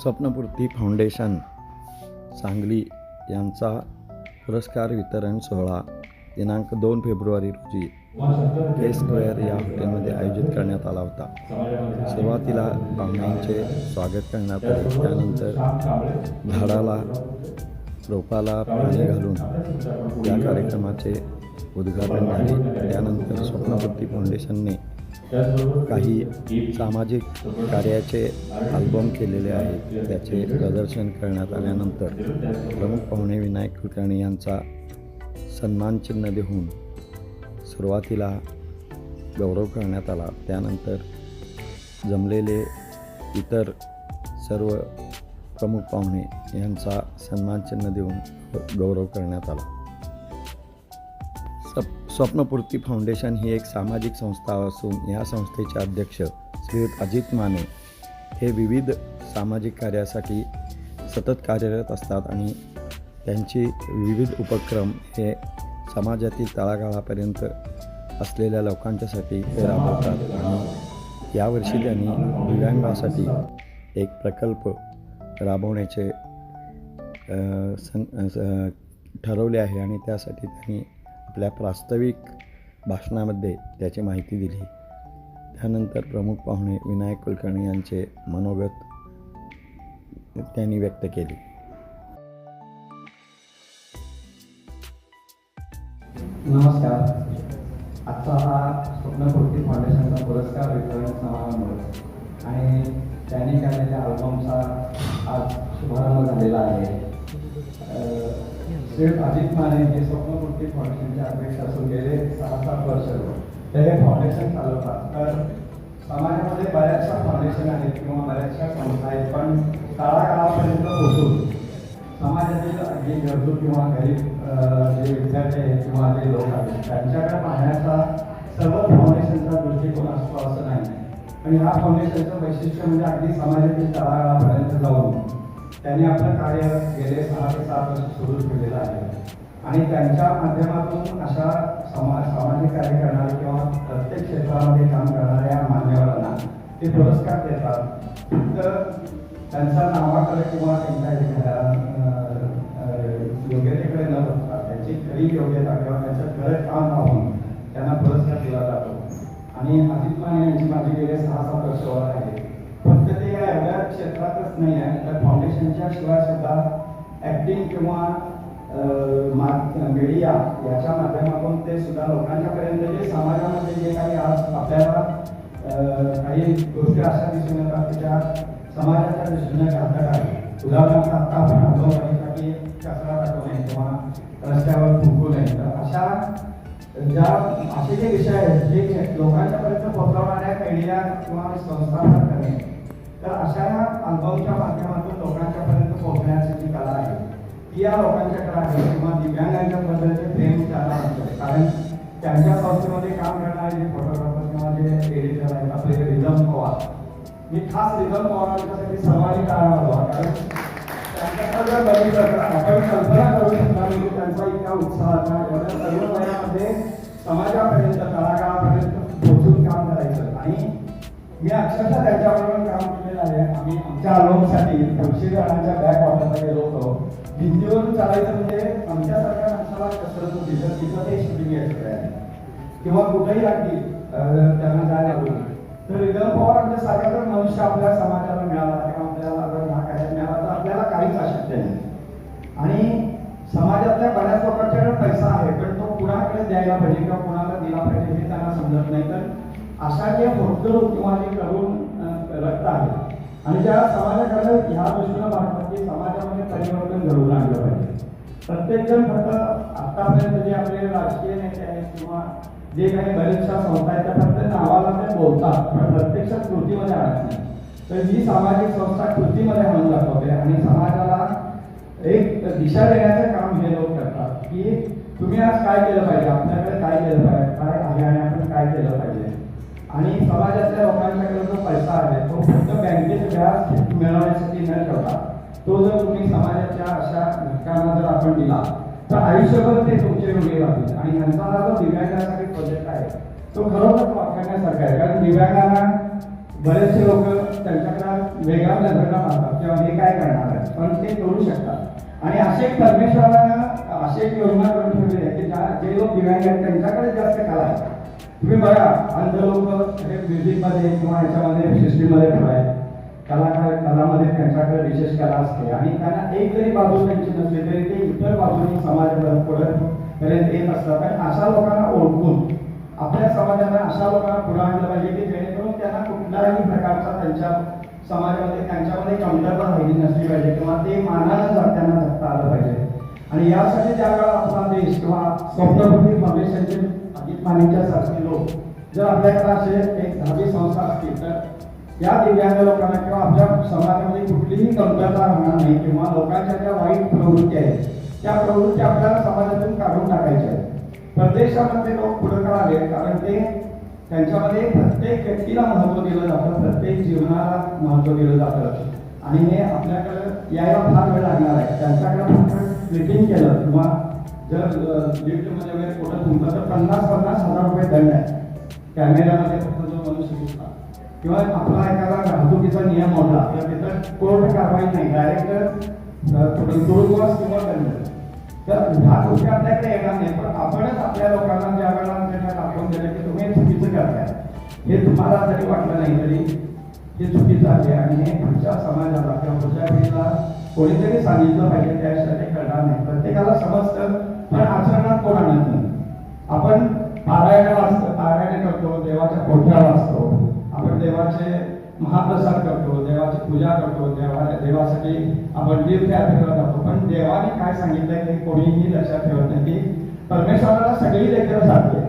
स्वप्नपूर्ती foundation Sangli यांचा पुरस्कार वितरण सोहळा दिनांक दोन फेब्रुवारी रोजी के स्क्वेअर या हॉटेलमध्ये आयोजित करण्यात आला होता. सुरुवातीला पाहुण्यांचे स्वागत करण्यात आले त्यानंतर झाडाला रोपाला पाणी घालून या कार्यक्रमाचे उद्घाटन झाले. त्यानंतर स्वप्नपूर्ती फाउंडेशनने काही सामाजिक कार्याचे अल्बम केलेले आहेत. त्याचे प्रदर्शन करण्यात आल्यानंतर प्रमुख पाहुणे विनायक कुलकर्णी यांचा सन्मानचिन्ह देऊन सुरुवातीला गौरव करण्यात आला. त्यानंतर जमलेले इतर सर्व प्रमुख पाहुणे यांचा सन्मानचिन्ह देऊन गौरव करण्यात आला. स्वप्नपूर्ती फाउंडेशन ही एक सामाजिक संस्था असून या संस्थेचे अध्यक्ष श्रीयुत अजित माने हे विविध सामाजिक कार्यासाठी सतत कार्यरत असतात आणि त्यांची विविध उपक्रम हे समाजातील तळागाळापर्यंत असलेल्या लोकांच्यासाठी ते राबवतात आणि यावर्षी त्यांनी दिव्यांगासाठी एक प्रकल्प राबवण्याचे सं ठरवले आहे आणि त्यासाठी त्यांनी आपल्या प्रास्ताविक भाषणामध्ये त्याची माहिती दिली. त्यानंतर प्रमुख पाहुणे विनायक कुलकर्णी यांचे मनोगत त्यांनी व्यक्त केले. नमस्कार. आजचा हा स्वप्नपूर्ती फाउंडेशनचा पुरस्कार वितरण समारंभ आणि त्यांनी केलेल्या अल्बमचा आज शुभारंभ झालेला आहे. अं, अजित माने हे स्वप्नपूर्ती फाउंडेशनचे अध्यक्ष असून गेले सहा सात वर्ष ते हे फाउंडेशन चालवतात. तर समाजामध्ये बऱ्याचशा फाउंडेशन आहेत किंवा बऱ्याचशा संस्था आहेत पण तळागाळापर्यंत पोहोचून समाजातील जे गरजू किंवा गरीब जे विद्यार्थी आहेत किंवा जे लोक आहेत त्यांच्याकडे पाहण्याचा सर्व फाउंडेशनचा दृष्टिकोन असतो असं नाही. आणि ह्या फाउंडेशनचं वैशिष्ट्य म्हणजे अगदी समाजातील तळागाळापर्यंत जाऊन त्यांनी आपलं कार्य गेले सहा ते सात वर्ष सुरू ठेवलेलं आहे. आणि त्यांच्या माध्यमातून अशा समाज सामाजिक कार्य करणारे किंवा प्रत्येक क्षेत्रामध्ये काम करणाऱ्या मान्यवरांना ते पुरस्कार देतात. तर त्यांच्या नावाकडे किंवा त्यांच्या एखाद्या योग्यतेकडे न बघता त्यांची खरी योग्यता किंवा त्यांचं खरं काम पाहून त्यांना पुरस्कार दिला जातो. आणि अजित माने यांची माझी गेले सहा सात वर्ष आहे. फक्त ते या एवढ्या क्षेत्रातच नाही आहे. तर सुद्धा ऍक्टिंग किंवा मीडिया याच्या माध्यमातून ते सुद्धा लोकांच्यापर्यंत जे समाजामध्ये जे काही आज आपल्याला काही गोष्टी अशा दिसून येतात त्या समाजाच्या दृष्टीने घातक आहे उदाहरणार्थ आता आपण अनुभव की कचरा टाकू नये किंवा रस्त्यावर थुंकू नये. तर अशा ज्या असे जे विषय आहेत जे लोकांच्यापर्यंत पोहोचवणाऱ्या मीडिया किंवा संस्थांना करणे तर अशा या अल्बमच्या माध्यमातून लोकांच्यापर्यंत पोहोचण्याची जी कला आहे ती या लोकांच्याकडे आहे किंवा दिव्यांगांच्या बद्दलचे प्रेम त्याला असते. कारण त्यांच्या संस्थेमध्ये काम करणारे जे फोटोग्राफर किंवा जे एडिटर आहेत आपले रिझम पवार मी खास रिझम पवारांच्यासाठी सर्वांनी कारण वाजवा कारण त्यांच्याकडे जर बघितलं तर आपण कल्पना करू त्यांचा इतका उत्साह एवढ्या सर्व वयामध्ये समाजापर्यंत कलाकार मी अक्षरशः त्यांच्याबरोबर काम केलेलं आहे. आम्ही आमच्या अल्बमसाठी दोनशे जणांच्या बॅक ऑर्डरला गेलो होतो. भिंतीवरून चालायचं म्हणजे आमच्यासारख्या माणसाला कसरत होती. तर तिथं ते शूटिंग यायचं आहे किंवा कुठेही अगदी त्यांना जायला होईल तर रिझर्व पवार आमच्या सारखा जर मनुष्य आपल्या समाजाला मिळाला किंवा आपल्याला जर ह्या मिळाला तर आपल्याला काहीच अशक्य नाही. आणि समाजातल्या बऱ्याच लोकांच्याकडे पैसा आहे पण तो कुणाकडे द्यायला पाहिजे किंवा कुणाला दिला पाहिजे हे त्यांना समजत नाही. तर अशा जे होटल किंवा जे करून रक्त आहे. आणि ज्या समाजाकडे ह्या दृष्टीनं पाहतात की समाजामध्ये परिवर्तन घडवून आणलं पाहिजे. प्रत्येकजण फक्त आत्तापर्यंत जे आपले राजकीय नेते आहेत किंवा जे काही बरेचशा संस्था आहेत त्या फक्त नावाला ते बोलतात पण प्रत्यक्षात कृतीमध्ये आणत नाही. तर ही सामाजिक संस्था कृतीमध्ये आणून दाखवते आणि समाजाला एक दिशा देण्याचं काम हे लोक करतात की तुम्ही आज काय केलं पाहिजे? आपल्याकडे काय केलं पाहिजे? काय आहे आणि आपण काय केलं पाहिजे? आणि समाजातल्या लोकांच्याकडे जो पैसा आहे तो फक्त बँकेत व्याज मिळवण्यासाठी न ठेवता तो जर तुम्ही समाजाच्या अशा घटकांना जर आपण दिला तर आयुष्यभर ते तुमचे ऋणी राहतील. आणि यांचा हा जो दिव्यांगासाठी प्रोजेक्ट आहे तो खरोखर वापरण्यासारखा आहे. कारण दिव्यांगांना बरेचसे लोक त्यांच्याकडे वेगळा नजरेला पाहतात किंवा हे काय करणार आहे पण ते करू शकतात. आणि असे एक परमेश्वरानं असे एक योजना करून ठेवली आहे की ज्या जे लोक दिव्यांग आहेत त्यांच्याकडे जास्त कला आहे. तुम्ही बघा अंध लोक हे म्युझिकमध्ये किंवा याच्यामध्ये सिस्टीममध्ये ठेवाय कलाकार कलामध्ये त्यांच्याकडे विशेष कला असते. आणि त्यांना एक जरी बाजू त्यांची नसली तरी ते इतर बाजूने समाजापर्यंत पुढे पर्यंत येत असतात. आणि अशा लोकांना ओळखून आपल्या समाजाला अशा लोकांना पुढे आणलं पाहिजे की जेणेकरून त्यांना कुठल्याही प्रकारचा त्यांच्या समाजामध्ये त्यांच्यामध्ये कमतरता राहिली नसली पाहिजे किंवा ते मानानं जग त्यांना जगता आलं पाहिजे. आणि यासाठी ज्या काळात आपला देश किंवा स्वप्नपती फाउंडेशनचे अजित लोक जर आपल्याकडे असे एक धावी संस्था असतील तर या दिव्यांग लोकांना किंवा आपल्या समाजामध्ये कुठलीही कमतरता राहणार नाही किंवा लोकांच्या ज्या वाईट प्रवृत्ती आहेत त्या प्रवृत्ती आपल्याला समाजातून काढून टाकायच्या आहेत. परदेशामध्ये लोक पुढे आले? कारण ते त्यांच्यामध्ये प्रत्येक व्यक्तीला महत्त्व दिलं जातं प्रत्येक जीवनाला महत्त्व दिलं जातं. आणि हे आपल्याकडे यायला फार वेळ लागणार आहे. त्यांच्याकडे फक्त केलं किंवा जर लिफ्टमध्ये वगैरे कुठं तुमचं तर पन्नास पन्नास हजार रुपये दंड आहे. कॅमेऱ्यामध्ये फक्त जो मनुष्य दिसला. किंवा आपला एखादा वाहतुकीचा नियम होता तर तिथं कोर्ट कारवाई नाही. डायरेक्ट तुरुंगवास किंवा दंड. तर ह्या गोष्टी आपल्याकडे येणार नाही. पण आपणच आपल्या लोकांना ज्या वेळेला त्याच्यात दाखवून दिलं की तुम्ही चुकीचं करताय. हे तुम्हाला जरी वाटलं नाही तरी हे चुकीचं आहे आणि हे पुढच्या समाजाला किंवा पुढच्या पिढीला कोणीतरी सांगितलं पाहिजे त्याशिवाय ते कळणार नाही. प्रत्येकाला समजतं पण आचरणात कोण आणत नाही? आपण पारायण वाचतो पारायण करतो देवाच्या कोठ्या वाचतो आपण देवाचे महाप्रसाद करतो देवाची पूजा करतो देवा देवासाठी आपण तीर्थयात्रेला जातो. पण देवाने काय सांगितलंय हे कोणीही लक्षात ठेवत नाही की परमेश्वराला सगळी लेकर साधते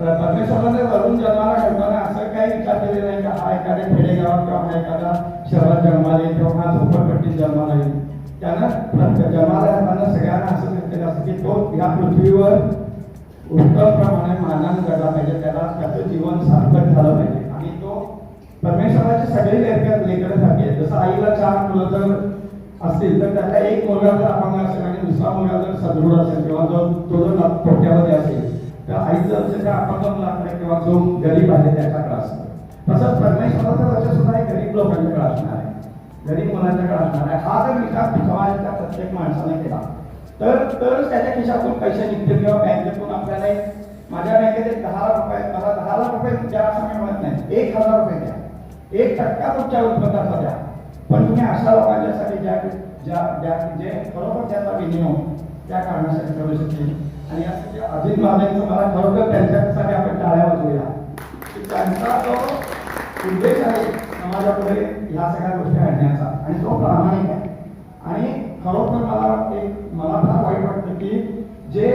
तर परमेश्वराने वरून जन्माला घडताना असं काही विचार केलेला नाही का हा एखाद्या खेडेगावात किंवा हा एखादा शहरात जन्माला येईल किंवा हा झोपडपट्टीत जन्माला येईल. त्यानं प्रत्येक जन्माला येताना सगळ्यांना असं सांगितलेलं असं की तो या पृथ्वीवर उत्तम प्रमाणे मानन जगला पाहिजे त्याला त्याचं जीवन सार्थक झालं पाहिजे आणि तो परमेश्वराचे सगळे लेकर लेकरांसाठी झाली जसं आईला चार मुलं जर असतील तर त्यातला एक मुलगा जर अपंग असेल आणि दुसरा मुलगा जर सदृढ असेल किंवा जो तो जर तोट्यामध्ये असेल तर आईचं असेल तर अपंग मुलाकडे किंवा जो गरीब आहे त्याच्याकडे असतं तसंच परमेश्वराचं लक्ष सुद्धा हे गरीब लोकांच्याकडे असणार गरीब मुलांच्याकडे असणार आहे हा जर विकास समाजाच्या प्रत्येक माणसाने केला. तर तरच त्याच्या खिशातून पैसे निघतील किंवा बँकेतून आपल्याला माझ्या बँकेत एक दहा लाख रुपये मला दहा लाख रुपये द्या असं मी म्हणत नाही. एक हजार रुपये द्या. एक टक्का तुमच्या उत्पन्नाचा द्या. पण तुम्ही अशा लोकांच्यासाठी ज्या ज्या ज्या जे खरोखर त्याचा विनियोग त्या कारणासाठी करू शकतील आणि यासाठी अजित महाजनचं मला खरोखर त्यांच्यासाठी आपण टाळ्या वाजवूया. की त्यांचा जो उद्देश आहे समाजापुढे ह्या सगळ्या गोष्टी आणण्याचा. आणि तो प्रामाणिक आहे. आणि खरोखर मला एक मला फार वाईट वाटतं की जे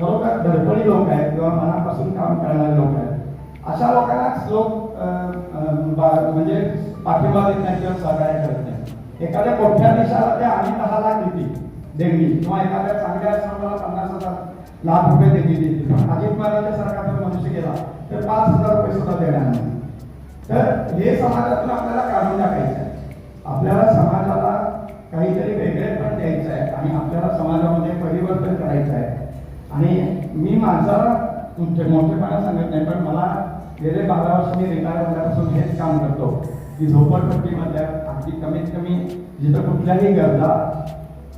खरोखर धडपडी लोक आहेत किंवा मनापासून काम करणारे लोक आहेत अशा लोकांनाच लोक म्हणजे पाठिंबा देत नाही किंवा सहकार्य करत नाही एखाद्या मोठ्या देशाला ते आणि दहा लाख देतील देणगी. किंवा एखाद्या चांगल्या आश्रमाला पन्नास हजार लाख रुपये देणगी देतील. अजित महाराजांच्या जर मनुष्य गेला तर पाच हजार रुपये सुद्धा देणार नाही. तर हे समाजातून आपल्याला काढून टाकायचं आहे. आपल्याला समाजाला काहीतरी वेगळे पण द्यायचं आहे आणि आपल्याला समाजामध्ये परिवर्तन करायचं आहे. आणि मी माझा मोठेपणा सांगत नाही पण मला गेले बारा वर्ष मी रिटायर झाल्यापासून हेच काम करतो. की झोपडपट्टीमधल्या अगदी कमीत कमी जिथं कुठल्याही गरजा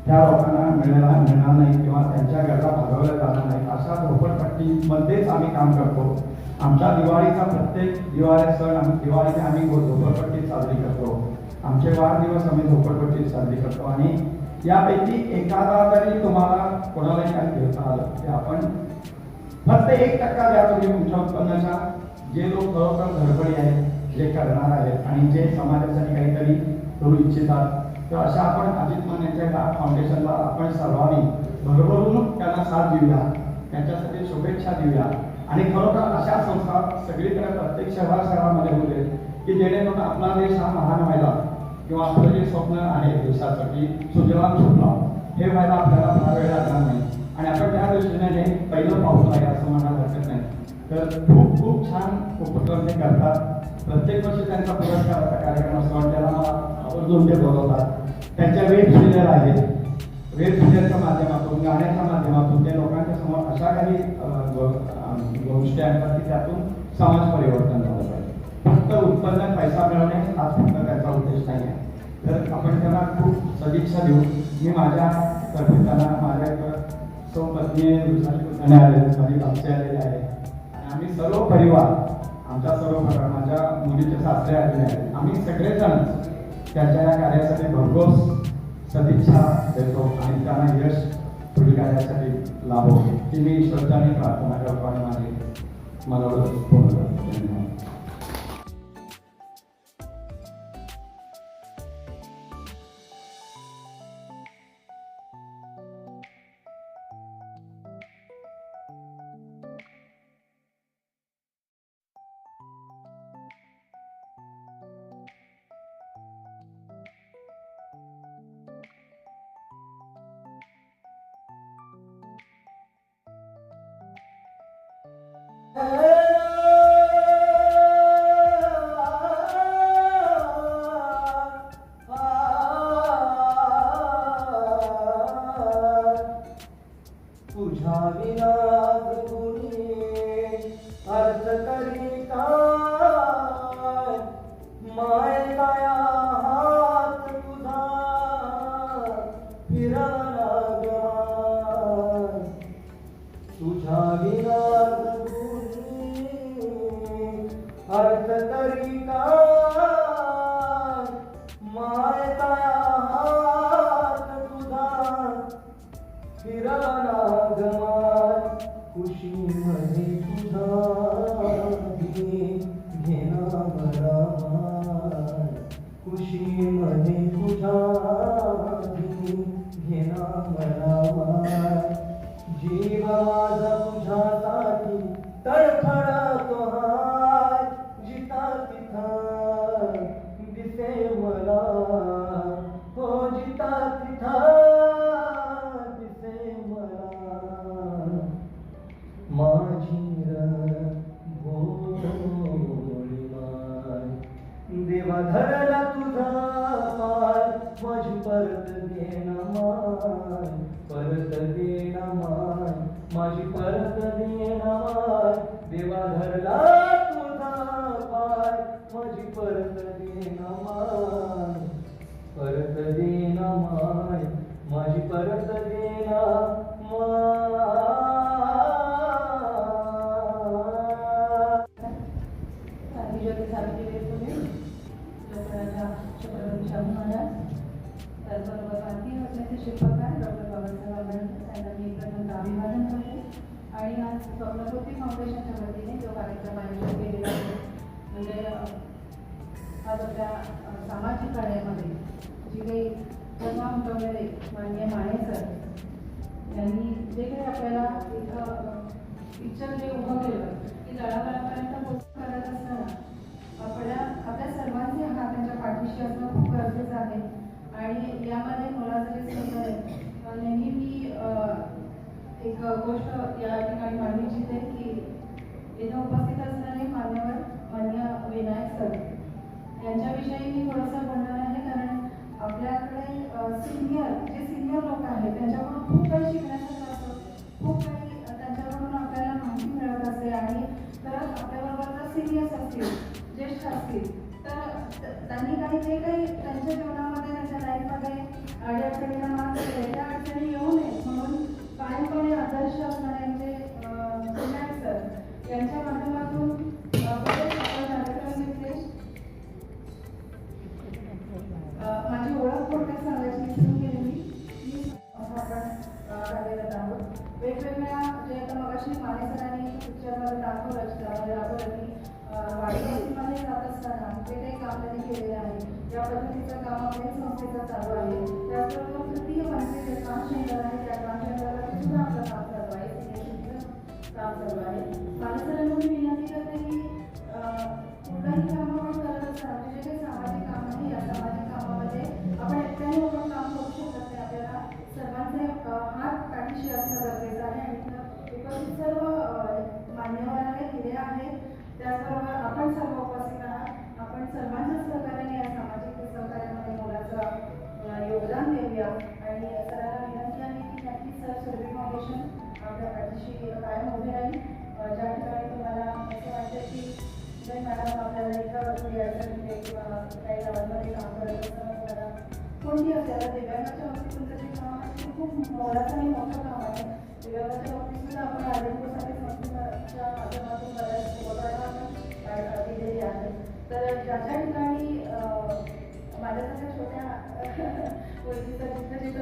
त्या लोकांना मिळायला मिळणार नाही किंवा त्यांच्या गरजा भागवल्या जाणार नाही अशा झोपडपट्टीमध्येच आम्ही काम करतो. आमच्या दिवाळीचा प्रत्येक दिवाळी सण आम्ही दिवाळीने आम्ही झोपडपट्टीत साजरी करतो. आमचे वाढदिवस आम्ही झोपडपट्टीत साजरी करतो. आणि यापैकी एखादा तरी तुम्हाला कोणालाही काही देता आलं ते आपण फक्त एक टक्का द्या तुम्ही तुमच्या उत्पन्नाच्या जे लोक खरोखर धडपडी आहेत जे करणार आहेत आणि जे समाजासाठी काहीतरी करू इच्छितात तर अशा आपण अजित मानेच्या फाउंडेशनला आपण सर्वांनी भरभरून त्यांना साथ देऊया. त्यांच्यासाठी शुभेच्छा देऊया. आणि खरोखर अशा संस्था सगळीकडे प्रत्येक शहरा शहरामध्ये होते की जेणेकरून आपला देश हा महान व्हायला किंवा आपलं जे स्वप्न आहे देशाचं की सुजलाम सुफलाम हे व्हायला आपल्याला फार वेळ लागणार नाही. आणि आपण त्या दृष्टीने हे पहिलं पाऊल आहे असं म्हणायला हरकत नाही. तर खूप खूप छान उपक्रम ते करतात. प्रत्येक वर्षी त्यांचा पुरस्काराचा कार्यक्रम असतो आणि त्याला मला आवर्जून ते बोलवतात. त्यांच्या वेब सिरियल आहेत. वेब सिरियलच्या माध्यमातून गाण्याच्या माध्यमातून ते लोकांच्या समोर अशा काही गोष्टी आणतात की त्यातून समाज परिवर्तन झालं पाहिजे. फक्त उत्पन्न पैसा मिळवणे हा फक्त त्याचा उद्देश नाही आहे. तर आपण त्यांना खूप सदिच्छा देऊ. मी माझ्या तर्फे त्यांना माझ्या सौ पत्नी आलेले आले माझी आलेले आहे. आणि आम्ही सर्व परिवार आमचा सर्व परिवार माझ्या मुलीचे सासरे आलेले आहेत. आम्ही सगळेजण त्यांच्या या कार्यासाठी भरघोस सदिच्छा देतो आणि त्यांना यश पुढील कार्यासाठी लाभो. ती मी श्रद्धाने प्रार्थना करतो आणि माझी मला माझी परत देना माय देवा धरला तुझा पाय. माझी परत आपल्या सामाजिक कार्यामध्ये जी काही प्रथा उमटवलेले मान्य माने सर यांनी जे काही आपल्याला एक पिक्चर जे उभं केलं की तळागाळापर्यंत पोस्ट करत असताना आपल्या आपल्या सर्वांचे हा त्यांच्या पाठीशी असणं खूप गरजेचं आहे. आणि यामध्ये मला जरी समजलं नेहमी मी एक गोष्ट या ठिकाणी मांडू इच्छिते की इथं उपस्थित असणारे मान्यवर मान्य विनायक सर यांच्याविषयी मी थोडंसं बोलणार आहे कारण आपल्याकडे सिनियर जे सिनियर लोक आहेत त्यांच्याकडून खूप काही शिकण्यासारखं असतं. खूप काही त्यांच्याकडून आपल्याला माहिती मिळत असते आणि तर आपल्याबरोबर जर सिनियर्स असतील ज्येष्ठ असतील तर त्यांनी काही जे काही त्यांच्या जीवनामध्ये त्यांच्या लाईफमध्ये अडचणी पिक्चरमध्ये दाखवलं चित्रामध्ये दाखवलं की जात असताना जे काही काम त्यांनी केलेलं आहे या पद्धतीचं काम आपल्या संस्थेचं चालू आहे त्याचबरोबर तृतीय माणसे काम ट्रान्सजेंडर आहे त्या काम ट्रान्सजेंडरला सुद्धा आपलं काम चालू आहे काम चालू आहे माने मी विनंती करते की कुठलाही काम आपण करत असताना म्हणजे जे काही सामाजिक काम आहे या सामाजिक कामामध्ये आपण एकट्याने आपण काम करू शकत नाही आपल्याला सर्वांचे हात पाठीशी असणं गरजेचं आहे आणि उपस्थित सर्व मान्यवर आहेत आहे. आहेत त्याचबरोबर आपण सर्व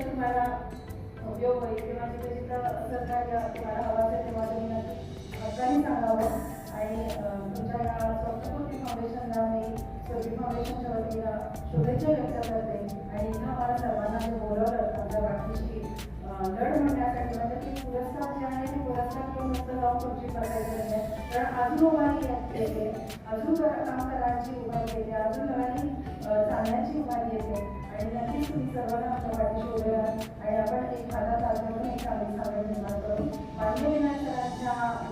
जिथं तुम्हाला उपयोग होईल किंवा जिथं जिथं सरकार तुम्हाला हवा असेल तेव्हा तुम्ही नक्की सांगावं. आणि तुमच्या स्वप्नपूर्ती फाउंडेशनच्या वतीनं शुभेच्छा व्यक्त करते. आणि हा मला सर्वांना जे बोलवलं आमच्या बाकीची दर लढ म्हणण्यासाठी म्हणजे ते पुरस्कार जे आहे ते पुरस्कार घेऊन नुसतं जाऊन खुर्ची बसायचं नाही. आहे कारण अजून उभारी येते. अजून कर- काम करायची उभारी येते. अजून नव्याने चालण्याची उभारी येते. आणि नक्कीच तुम्ही सर्वांना आमच्या पाठीशी शोधूया आणि आपण एखादा हातात हात घालून एक चांगली सावड निर्माण करू. मान्य विनायक सरांच्या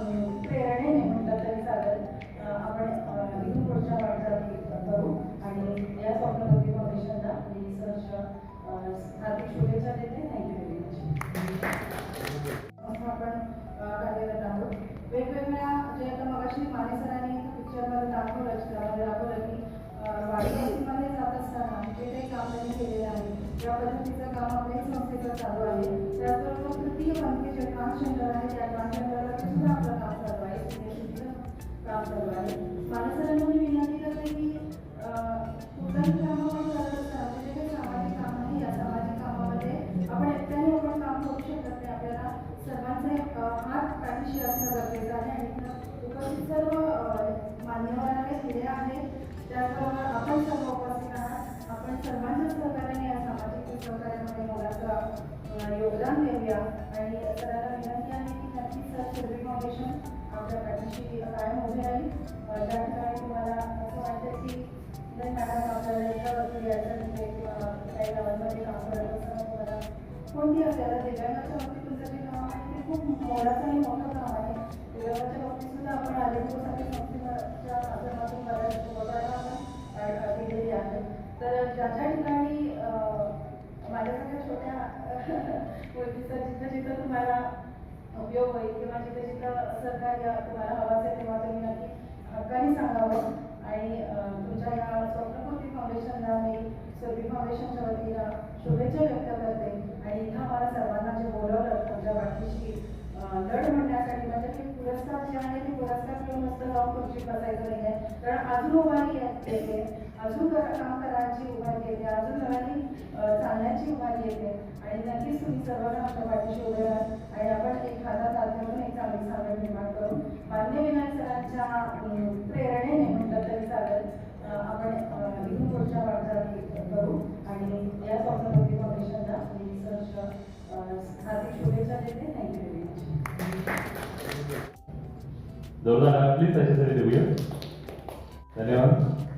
माने सरांनी पिक्चरमध्ये दाखवलं चित्रामध्ये दाखवलं की अं, वाडीमध्ये जात असताना जे काही काम त्यांनी केलेलं आहे त्या पद्धतीचं काम आपल्या संस्थेचं चालू आहे त्याचबरोबर तृतीय पंथी जे ट्रान्सजेंडर आहे त्या ट्रान्सजेंडरला सुद्धा आपलं काम चालू आहे. काम चालू आहे. माने सरांनी त्याला दिव्यांगाच्या बाबतीत तुमचं जे काम आहे ते खूप मोलाचं आणि मोठं काम आहे. दिव्यांगाच्या बाबतीत सुद्धा आपण आरोग्यासाठी संस्थेच्या माध्यमातून बऱ्याच दिलेली तर ज्या ज्या ठिकाणी माझ्यासारख्या छोट्या गोष्टीचा जिथं जिथं तुम्हाला उपयोग होईल किंवा जिथं जिथं सरकार तुम्हाला हवं असेल तेव्हा तुम्ही नक्की हक्काने सांगावं. आणि तुमच्या या स्वप्नपूर्ती फाउंडेशनला मी स्वर्गी फाउंडेशनच्या वतीनं शुभेच्छा व्यक्त करते. आणि इथं मला सर्वांना जे बोलवलं तुमच्या बाकीशी लढ म्हणण्यासाठी म्हणजे ते पुरस्कार जे आहे ते पुरस्कार घेऊन मस्त जाऊन खुर्ची बसायचं नाही आहे. कारण अजून उभारी येते अजून काम करायची उभारी येते अजून घरांनी चालण्याची उभारी येते आणि नक्कीच तुम्ही सर्वांना आमच्या पाठीशी उभे राहा. आणि आपण एक हातात आल्यावरून एक चांगली सावड निर्माण करू. मान्य विनायक सरांच्या प्रेरणेने म्हटलं तरी चालेल. आपण इथून पुढच्या वाटचाली करू. आणि या स्वप्नपती फाउंडेशनला मी सहर्ष अं, हार्दिक शुभेच्छा देते थँक्यू व्हेरी मच जोरदार प्लीज त्याच्यासाठी देऊया. धन्यवाद.